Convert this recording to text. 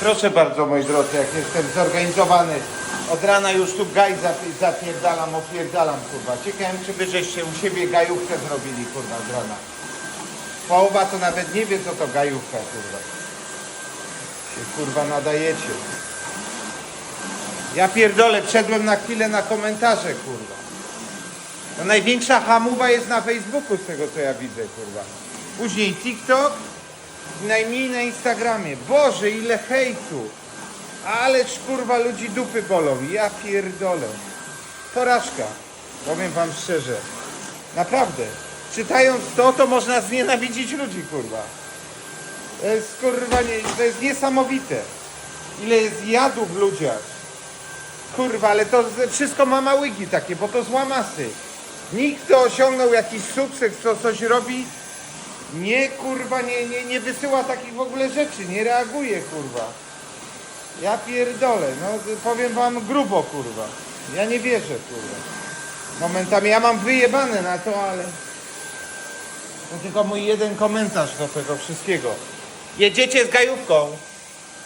Proszę bardzo moi drodzy, jak jestem zorganizowany. Od rana już tu gaj zapi- zapierdalam, opierdalam kurwa. Ciekawe czy wy żeście u siebie gajówkę zrobili kurwa z rana. Połowa to nawet nie wie co to gajówka kurwa. Się kurwa nadajecie. Ja pierdolę, wszedłem na chwilę na komentarze kurwa. No największa hamuwa jest na Facebooku z tego co ja widzę kurwa. Później TikTok najmniej na Instagramie. Boże ile hejtu. Ależ kurwa ludzi dupy bolą. Ja pierdolę. Porażka. Powiem wam szczerze. Naprawdę. Czytając to, to można znienawidzić ludzi, kurwa. To jest kurwa, nie, to jest niesamowite. Ile jest jadu w ludziach. Kurwa, ale to wszystko ma małygi takie, bo to zła masy. Nikt, kto osiągnął jakiś sukces, kto coś robi, nie kurwa, nie, nie, nie wysyła takich w ogóle rzeczy, nie reaguje kurwa. Ja pierdolę, no powiem wam grubo kurwa. Ja nie wierzę kurwa. Momentami ja mam wyjebane na to, ale... No tylko mój jeden komentarz do tego wszystkiego. Jedziecie z gajówką.